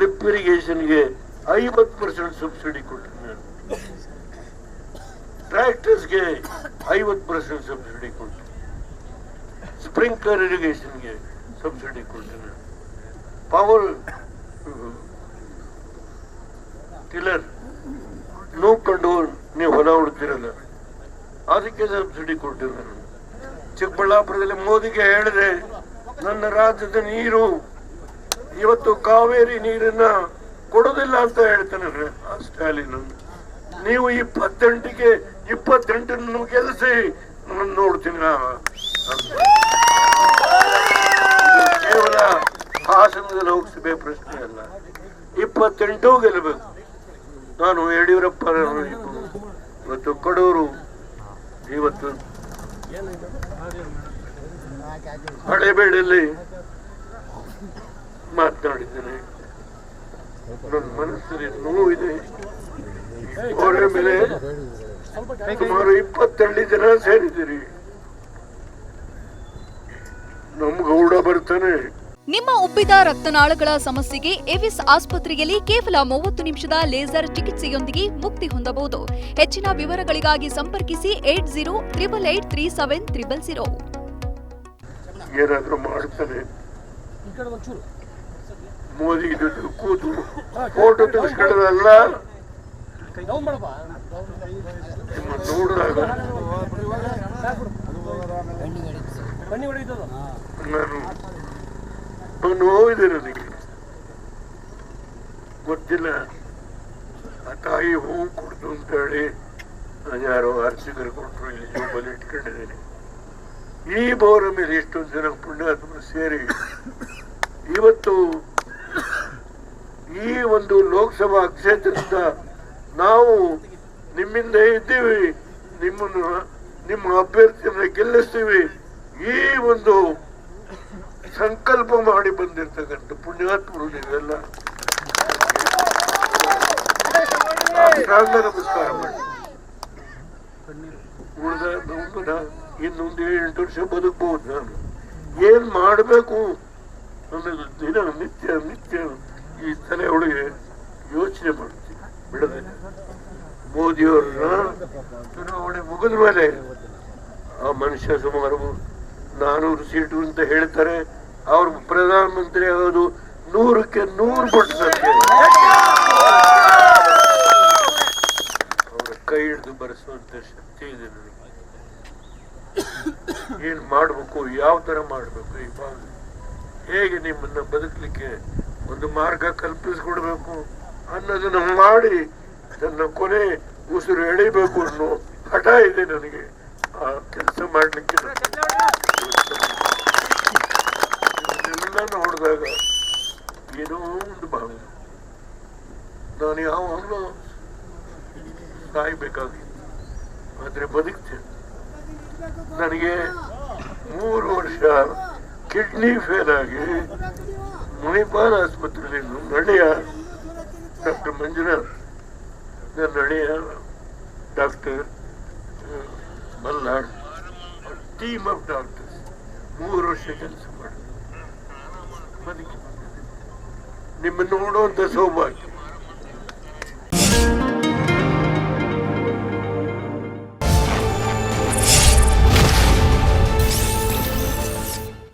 Drip ಇರಿಗೇಷನ್ಗೆ ಐವತ್ತು percent subsidy ಕೊಟ್ಟಿದ್ದೀನಿ ಟ್ರ್ಯಾಕ್ಟರ್ಸ್ಗೆ ಐವತ್ತು ಪರ್ಸೆಂಟ್ ಸಬ್ಸಿಡಿ ಕೊಟ್ಟು ಸ್ಪ್ರಿಂಕ್ಲರ್ ಇರಿಗೇಷನ್ಗೆ ಸಬ್ಸಿಡಿ ಕೊಟ್ಟಿದ್ದೀನಿ ಪವರ್ ಟಿಲ್ಲರ್ ನೋಡ್ಕೊಂಡು ನೀವು ಹೊಲ ಉಡ್ತಿರಲ್ಲ, ಅದಕ್ಕೆ ಸಬ್ಸಿಡಿ ಕೊಟ್ಟಿದ್ದಾರೆ. ಚಿಕ್ಕಬಳ್ಳಾಪುರದಲ್ಲಿ ಮೋದಿಗೆ ಹೇಳಿದೆ ನನ್ನ ರಾಜ್ಯದ ನೀರು ಇವತ್ತು ಕಾವೇರಿ ನೀರನ್ನ ಕೊಡೋದಿಲ್ಲ ಅಂತ ಹೇಳ್ತಾನೆ ಸ್ಟಾಲಿನ್ ನೀವು ಇಪ್ಪತ್ತೆಂಟಿಗೆ, ಇಪ್ಪತ್ತೆಂಟನ್ನು ಗೆಲ್ಲಿಸಿ ನಾನು ನೋಡ್ತೀನಿ ಕೇವಲ ಹಾಸನದ ಲೋಕಸಭೆ ಪ್ರಶ್ನೆ ಅಲ್ಲ. ಇಪ್ಪತ್ತೆಂಟು ಗೆಲ್ಲಬೇಕು. ನಾನು ಯಡಿಯೂರಪ್ಪ ಇವತ್ತು ಕಡೂರು ಇವತ್ತು. ಹಳೆಬೇಡಲ್ಲಿ ಮಾತನಾಡಿದ್ದೇನೆ ನನ್ನ ಮನಸ್ಸಲ್ಲಿ ನೋವಿದೆ ಅವರ ಮೇಲೆ ಸುಮಾರು ಇಪ್ಪತ್ತೆರಡು ಜನ ಸೇರಿದ್ದೀರಿ. ನಮ್ ಗೌಡ ಬರ್ತಾನೆ. ನಿಮ್ಮ ಉಬ್ಬಿದ ರಕ್ತನಾಳಗಳ ಸಮಸ್ಯೆಗೆ ಎವಿಸ್ ಆಸ್ಪತ್ರೆಯಲ್ಲಿ ಕೇವಲ ಮೂವತ್ತು ನಿಮಿಷದ ಲೇಸರ್ ಚಿಕಿತ್ಸೆಯೊಂದಿಗೆ ಮುಕ್ತಿ ಹೊಂದಬಹುದು. ಹೆಚ್ಚಿನ ವಿವರಗಳಿಗಾಗಿ ಸಂಪರ್ಕಿಸಿ eight zero triple eight three seven triple zero. ಏನಾದ್ರೂ ಮಾಡ್ತಾನೆ. ಮೋದಿ ಜೊತೆ ಕೂತು ಫೋಟೋ ತೆಗೆಸ್ಕೊಳ್ಳೋದಲ್ಲ ನೋಡಿದಾಗ ನಾನು ನೋವಿದೆ ಗೊತ್ತಿಲ್ಲ. ಆ ತಾಯಿ ಹೂವು ಕೊಡ್ತು ಅಂತ ಹೇಳಿ ನಾನು ಯಾರೋ ಅರ್ಚಕರು ಕೊಟ್ಟರು ಇಲ್ಲಿ ಜೋಬಲ್ಲಿ ಇಟ್ಕೊಂಡಿದ್ದೀನಿ. ಈ ಬೋರ ಮೇಲೆ ಎಷ್ಟೊಂದು ಜನ ಪುಣ್ಯಾತ್ಮರು ಸೇರಿ ಇವತ್ತು ಈ ಒಂದು ಲೋಕಸಭಾ ಕ್ಷೇತ್ರದಿಂದ ನಾವು ನಿಮ್ಮಿಂದ ಇದ್ದೀವಿ. ನಿಮ್ಮನ್ನು, ನಿಮ್ಮ ಅಭ್ಯರ್ಥಿಯನ್ನು ಗೆಲ್ಲಿಸ್ತೀವಿ. ಈ ಒಂದು ಸಂಕಲ್ಪ ಮಾಡಿ ಬಂದಿರ್ತಕ್ಕಂಥ ಪುಣ್ಯಾತ್ಮರು ನೀವೆಲ್ಲ. ನಮಸ್ಕಾರ ಮಾಡಿ. ಉಳಿದ ಇನ್ನೊಂದು ಎಂಟು ವರ್ಷ ಬದುಕಬಹುದು ನಾನು. ಏನ್ ಮಾಡಬೇಕು? ಅನ್ನೋದು ದಿನ ನಿತ್ಯ ನಿತ್ಯ ಈ ತಲೆ ಒಳಗೆ ಯೋಚನೆ ಮಾಡ್ತೀನಿ ಬಿಡದೆ ಮೋದಿಯವ್ರನ್ನ ಚುನಾವಣೆ ಮುಗಿದ ಮೇಲೆ ಆ ಮನುಷ್ಯ ಸುಮಾರು ನಾನೂರು ಸೀಟು ಅಂತ ಹೇಳ್ತಾರೆ. ಅವ್ರ ಪ್ರಧಾನಮಂತ್ರಿ ಆಗೋದು ನೂರಕ್ಕೆ ನೂರು ಸತ್ಯ. ಅವರ ಕೈ ಹಿಡಿದು ಬರೆಸುವಂತ ಶಕ್ತಿ ಇದೆ ನನಗೆ. ಏನ್ ಮಾಡ್ಬೇಕು, ಯಾವ ತರ ಮಾಡ್ಬೇಕು ಈ ಭಾಗ? ಹೇಗೆ ನಿಮ್ಮನ್ನ ಬದುಕಲಿಕ್ಕೆ ಒಂದು ಮಾರ್ಗ ಕಲ್ಪಿಸಿಕೊಡ್ಬೇಕು ಅನ್ನೋದನ್ನ ಮಾಡಿ ನನ್ನ ಕೊನೆ ಉಸಿರು ಎಳಿಬೇಕು ಅನ್ನೋ ಹಠ ಇದೆ ನನಗೆ. ಆ ಕೆಲಸ ಮಾಡಲಿಕ್ಕೆ ಎಲ್ಲ ನೋಡಿದಾಗ ಏನೋ ಒಂದು ಭಾವನೆ. ನಾನು ಯಾವಾಗಲೂ ಸಾಯ್ಬೇಕಾಗಿತ್ತು ಆದ್ರೆ ಬದುಕ್ತೇನೆ. ನನಗೆ ಮೂರು ವರ್ಷ ಕಿಡ್ನಿ ಫೇಲ್ ಆಗಿ ಮಣಿಪಾಲ್ ಆಸ್ಪತ್ರೆಯಲ್ಲಿ ನಡೆಯ ಡಾಕ್ಟರ್ ಮಂಜುನಾಥ್ ನನ್ನ ನಡೆಯ doctor Malnad team of doctors ಮೂರು ವರ್ಷ ಕೆಲಸ ಮಾಡಿ ಬದುಕಿ ನಿಮ್ಮನ್ನು ನೋಡುವಂತ ಸೌಭಾಗ್ಯ